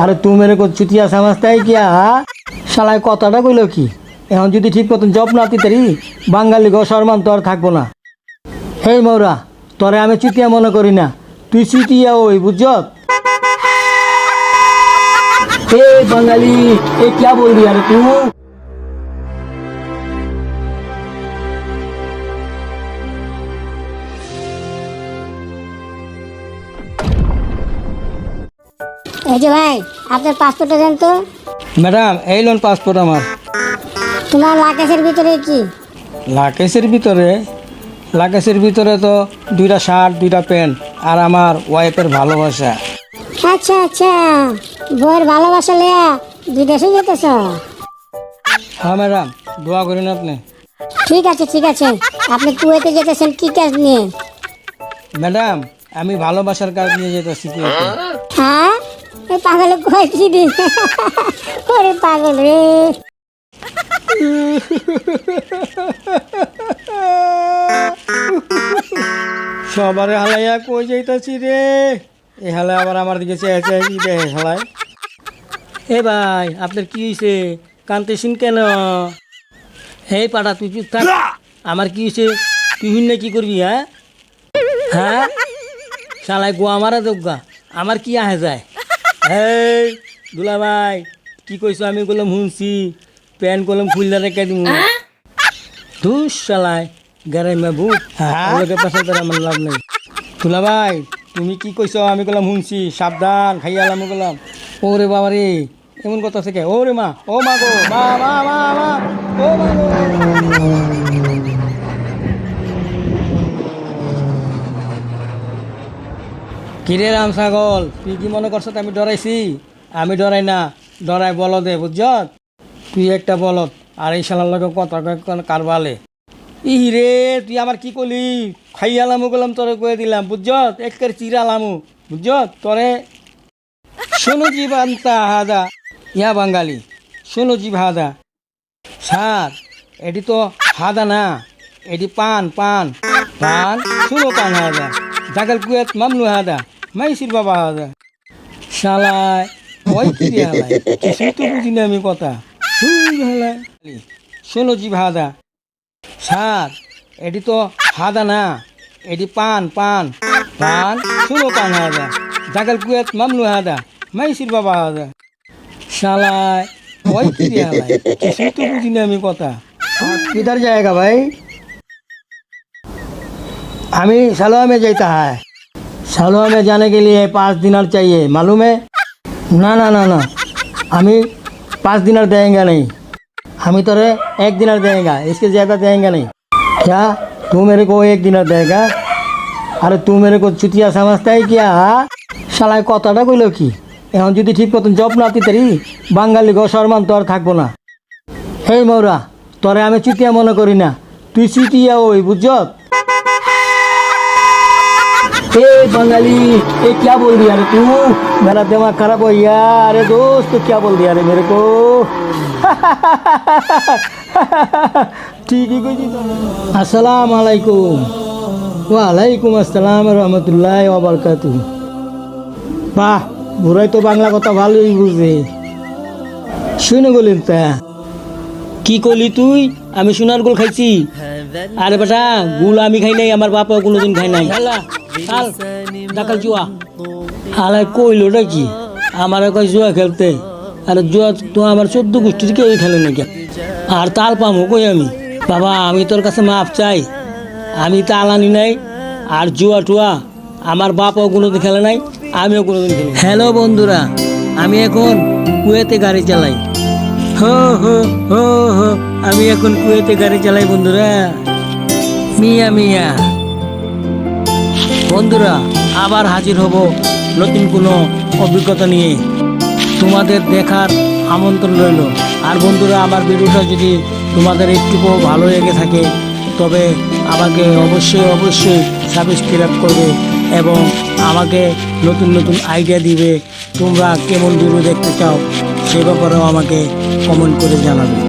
আরে তুমি মেরে কো চুতিয়া সামাজটাই কিয়া সালাই কথাটা কইল কি? এখন যদি ঠিক মতন জব না দিতারি বাঙালি গো শর্মান তো আর থাকব না। হেই মৌরা, তোরে আমি চুতিয়া মনে করি না। তুই চুতিয়া ওই বুঝ হে বাঙালি, এ ক্যা বলবি আরে তুই? এই যে ভাই আপনার পাসপোর্টটা দেন তো। ম্যাডাম এই লোন পাসপোর্ট আমার। তোমার লাকেশের ভিতরে কি? লাকেশের ভিতরে? লাকেশের ভিতরে তো দুইটা শার্ট দুইটা প্যান্ট আর আমার ওয়াইফের ভালোবাসা। আচ্ছা আচ্ছা। বইয়ের ভালোবাসা লিয়া বিদেশে যেতেছ? হ্যাঁ ম্যাডাম দোয়া করেন আপনি। ঠিক আছে ঠিক আছে। আপনি কুয়েতে যেতেছেন কি কাজ নিয়ে? ম্যাডাম আমি ভালোবাসার কাজ নিয়ে যেতেছি কুয়েতে। হ্যাঁ? পাগল কয় কি দিন ওরে পাগল রে। সবারে হালাইয়া কই যাইতাছি রে? এ হালা আবার আমার দিকে হালায়। এ ভাই, আপনার কি হয়েছে কান্তেছেন কেন? এই পাড়া, তুই চুপ থাক। আমার কি হয়েছে তুই হুন্নে কি করবি হ্যাঁ? হ্যাঁ? শালাই গো আমারা যোগ্যা আমার কি আহে যায়? এই দুলা ভাই কি কইছো? আমি বললাম শুনছি। প্যান্ট কলম খুললে রেখে দিব ধুস শালায় গাড়াই মে বুক। লোকের পাশে তোর আমার লাভ নেই। তুলা ভাই তুমি কি কইছো? আমি বললাম শুনছি। সাবধান খাইয়ালাম আমি বললাম ওরে বাবা রে এমন কথা থেকে ও রে মা ও মা গো মা মা মা মা ও মা গো। কিরে রাম ছাগল, তুই কি মনে করছ আমি ডরাইছি? আমি ডরাই না, ডরাই বলদে বুঝছ তুই একটা বলদ, আর এই শালার লগে কথা কয় কারবালে ই রে তুই আমার কি করলি খাইয়ালামু গেলাম তোরে কয়ে দিলাম বুঝছ একের চিরালামু বুঝছ তোরে শোনো জীব আন্তা হাদা, ইয়া বাঙালি, শোনো জীব হাদা স্যার, এটি তো হাদা না, এটি পান পান। পান, শুনো পান হাদা। জাগাল কুয়েত মামলু হাদা, মাইসির বাবা হাদা। শালায়, ওই কি হালায়? কিছুই তো বুঝি না আমি কথা? হালায়। শোনো জীব হাদা। সার, এটি তো হাদা না, এটি পান পান। পান শোনো পান হাদা। জাগাল কুয়েত মামলু হাদা, মাইসির বাবা হাদা। শালায়, ওই কি হালায়? কিছুই তো বুঝি না আমি কথা? কিদার জায়গা ভাই? हमें सलवा में जाता है सलवा में जाने के लिए पाँच दिनार चाहिए मालूम है ना ना ना ना हमें पाँच दिनार देंगे नहीं हम तोरे एक दिनार देंगे इसके ज़्यादा देंगे नहीं क्या तू मेरे को एक दिनार देगा আরে তুই মেরে কো চুতিয়া সমাজটাই কিয়া শালায় কথাটা কইল কি এখন যদি ঠিক মতন জব না দিতারি বাঙালি গো সম্মান তো আর থাকবো না হেই মৌরা তোরে আমি চুতিয়া মনে করি না তুই চুতিয়া ওই বুঝছ ए बंगाली ये क्या बोल दिया रे तू मेरा दिमाग खराब हो गया अरे दोस्त तू क्या बोल दिया रे मेरे को ठीक ही कोई अस्सलाम वालेकुम ওয়ালাইকুম আসসালাম রহমতুল্লাহ ওবরকাতু বাহ বুড়াই তো বাংলা কথা ভালোই বুঝে শুনে গেলেন তা কি করলি তুই? আমি সোনার গোল খাইছি। আরে বেটা গুল আমি খাই নাই আমার বাপাও কোনোদিন খাই নাই। চাল ডাকাল জুয়া। আলাই কইলো নাকি আমার কয় জুয়া খেলতে। আর জুয়া তো আমার চোদ্দ গোষ্ঠীর কেউ খেলে নাকি আর তাল পামো কই আমি? বাবা আমি তোর কাছে মাপ চাই। আমি তাল আনি নাই আর জুয়া টুয়া আমার বাপও কোনোদিন খেলে নাই আমিও কোনোদিন খেলি হ্যালো বন্ধুরা আমি এখন কুয়েতে গাড়ি চালাই। হো হো হো হো। আমি এখন কুয়েতে গাড়ি চালাই, বন্ধুরা। মিয়া মিয়া। বন্ধুরা, আবার হাজির হব নতুন কোনো অভিজ্ঞতা নিয়ে। তোমাদের দেখার আমন্ত্রণ রইল। আর বন্ধুরা, আমার ভিডিওটা যদি তোমাদের একটুকু ভালো লেগে থাকে, তবে আমাকে অবশ্যই অবশ্যই সাবস্ক্রাইব করবে এবং আমাকে নতুন নতুন আইডিয়া দিবে। তোমরা কেমন ভিডিও দেখতে চাও? সে ব্যাপারেও আমাকে কমেন্ট করে জানাবে